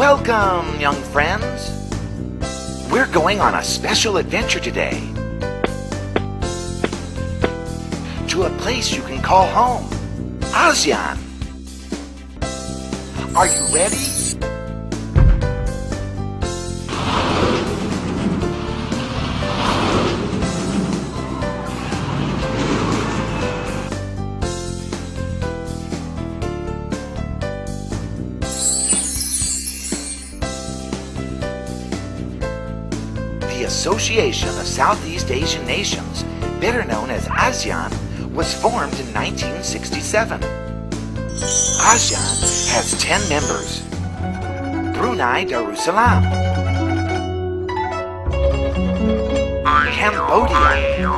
Welcome, young friends. We're going on a special adventure today. To a place you can call home, ASEAN. Are you ready? Association of Southeast Asian Nations, better known as ASEAN, was formed in 1967. ASEAN has 10 members. Brunei Darussalam, Cambodia,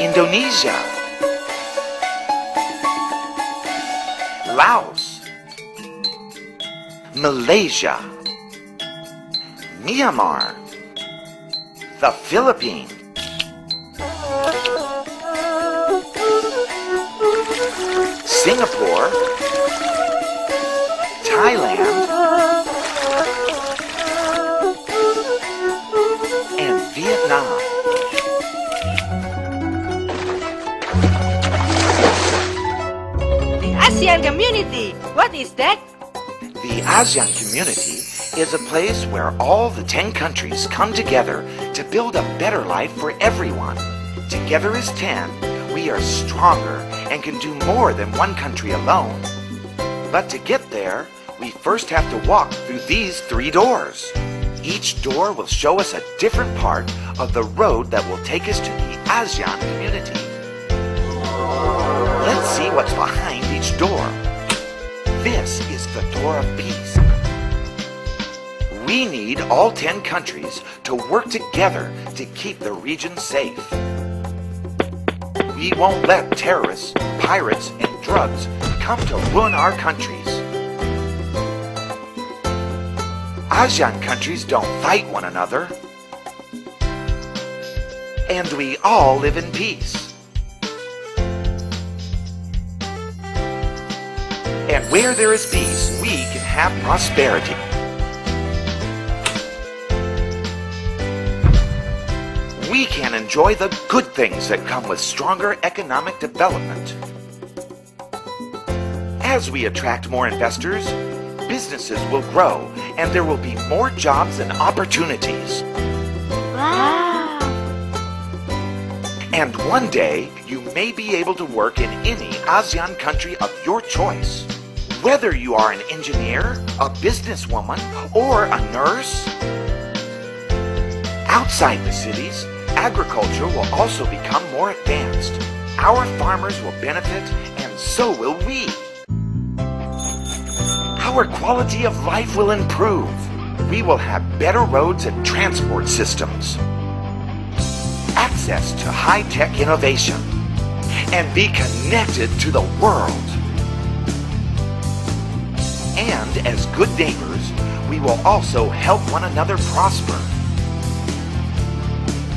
Indonesia, Laos, Malaysia, Myanmar, the Philippines, Singapore, Thailand, and Vietnam. The ASEAN community. What is that? The ASEAN community is a place where all the 10 countries come together to build a better life for everyone. Together as 10, we are stronger and can do more than one country alone. But to get there, we first have to walk through these three doors. Each door will show us a different part of the road that will take us to the ASEAN community. Let's see what's behind each door. This is the door of peace. We need all 10 countries to work together to keep the region safe. We won't let terrorists, pirates, and drugs come to ruin our countries. ASEAN countries don't fight one another. And we all live in peace. And where there is peace, we can have prosperity. We can enjoy the good things that come with stronger economic development. As we attract more investors, businesses will grow and there will be more jobs and opportunities. Wow. And one day, you may be able to work in any ASEAN country of your choice. Whether you are an engineer, a businesswoman, or a nurse. Outside the cities, agriculture will also become more advanced. Our farmers will benefit, and so will we. Our quality of life will improve. We will have better roads and transport systems access to high-tech innovation, and be connected to the world. And as good neighbors, we will also help one another prosper.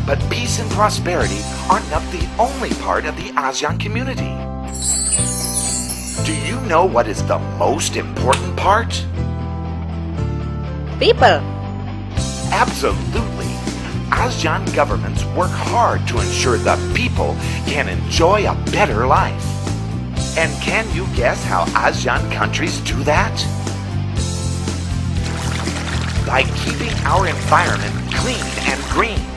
But peace and prosperity are not the only part of the ASEAN community. Do you know what is the most important part? People. Absolutely. ASEAN governments work hard to ensure the people can enjoy a better life. And can you guess how ASEAN countries do that? By keeping our environment clean and green.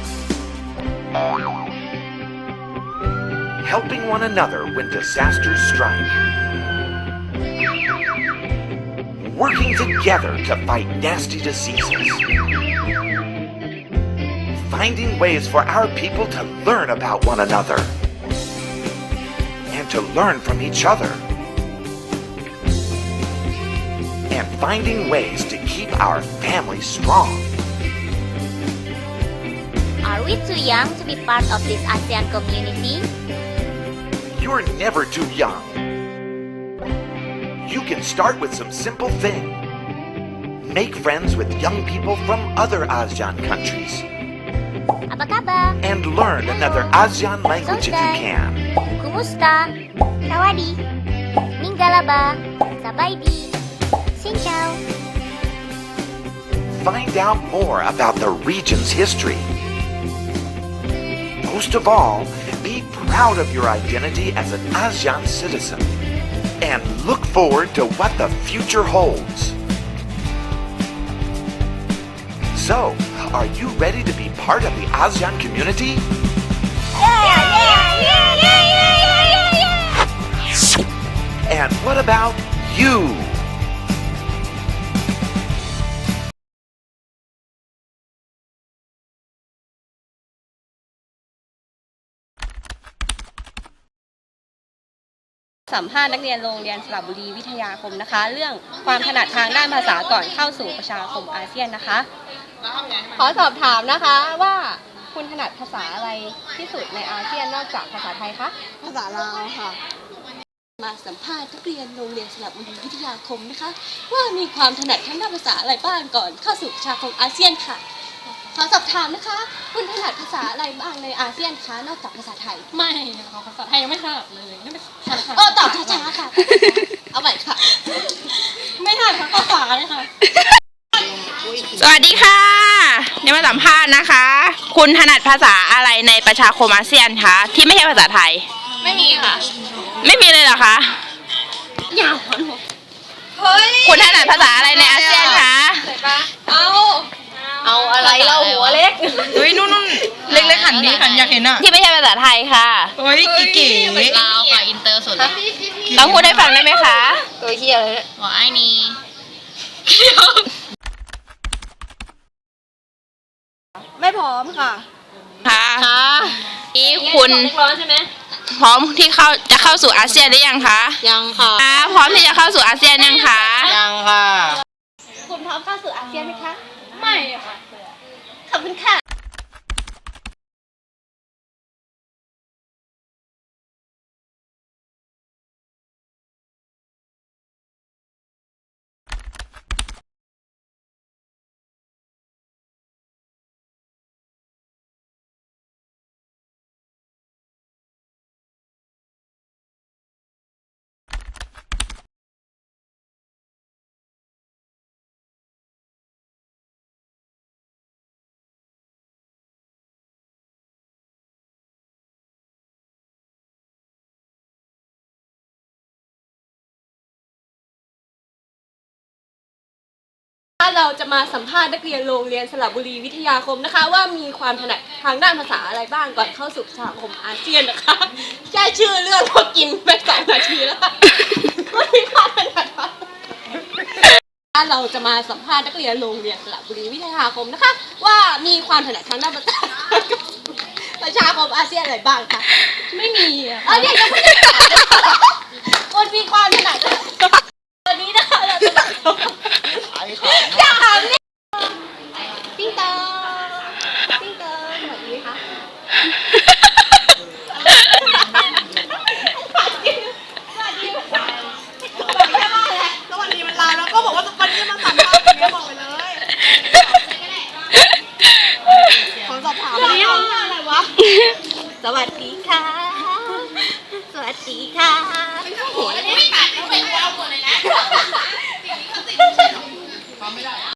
Helping one another when disasters strike. Working together to fight nasty diseases. Finding ways for our people to learn about one another. And to learn from each other. And finding ways to keep our family strong. Are we too young to be part of this ASEAN community? You're never too young. You can start with some simple thing. Make friends with young people from other ASEAN countries Apa kabar? and learn another ASEAN language if you can. Kumusta? Sawadi. Ningalaba. Sabaidi. Xin. Find out more about the region's history. Most of all, be proud of your identity as an ASEAN citizen and look forward to what the future holds. So, are you ready to be part of the ASEAN community? Yeah! Yeah! Yeah! Yeah! Yeah! Yeah! Yeah! And what about you? สัมภาษณ์นักเรียนโรงเรียนสระบุรีวิทยาคมนะคะ เรื่องความถนัดทางด้านภาษาก่อนเข้าสู่ประชาคมอาเซียนนะคะ ขอสอบถามนะคะว่าคุณถนัดภาษาอะไรที่สุดในอาเซียนนอกจากภาษาไทยคะภาษาลาวค่ะ มาสัมภาษณ์นักเรียนโรงเรียนสระบุรีวิทยาคมนะคะ ว่ามีความถนัดทางด้านภาษาอะไรบ้างก่อนเข้าสู่ประชาคมอาเซียนค่ะ ขอสอบถามนะคะ คุณถนัดภาษาอะไรบ้างในอาเซียนคะ นอกจากภาษาไทย ไม่ค่ะภาษาไทยยังไม่ถนัดเลยไม่เป็นภาษาเออตอบช้าๆค่ะ เอาใหม่ค่ะ ไม่ถนัดทั้งภาษาเลยค่ะ สวัสดีค่ะนี่มาสัมภาษณ์นะคะ คุณถนัดภาษาอะไรในประชาคมอาเซียนคะ ที่ไม่ใช่ภาษาไทย ไม่มีค่ะ ไม่มีเลยเหรอคะคุณถนัดภาษาอะไรในอาเซียนคะ เอา อะไรเราหัวเล็ก เฮ้ยนู่นนู่นเล็กๆหันดีหันอยากเห็นอะที่ไม่ใช่ภาษาไทยค่ะเฮ้ยเก๋ลาวค่ะอินเตอร์สุดเลยต้องพูดให้ฟังได้ไหมคะหัวไอ้นี่ไม่พร้อมค่ะ ค่ะนี่คุณร้อนใช่ไหมพร้อมที่เข้าจะเข้าสู่อาเซียนหรือยังคะยังค่ะคะพร้อมที่จะเข้าสู่อาเซียนยังคะยังค่ะ คุณพร้อมเข้าสู่อาเซียนไหมคะ ไม่ค่ะ ขอบคุณค่ะ เราจะมาสัมภาษณ์นักเรียนโรงเรียนสระบุรีวิทยาคมนะคะ ว่ามีความถนัดทางด้านภาษาอะไรบ้างก่อนเข้าสู่ประชาคมอาเซียนนะคะแค่ชื่อเรื่องก็กินไปสองนาทีแล้วค่ะว่ามีความถนัดอะไรเราจะมาสัมภาษณ์นักเรียนโรงเรียนสระบุรีวิทยาคมนะคะ ว่ามีความถนัดทางด้านภาษาประชาคมอาเซียนอะไรบ้างคะไม่มีอะค่ะเนี่ยยังไม่ได้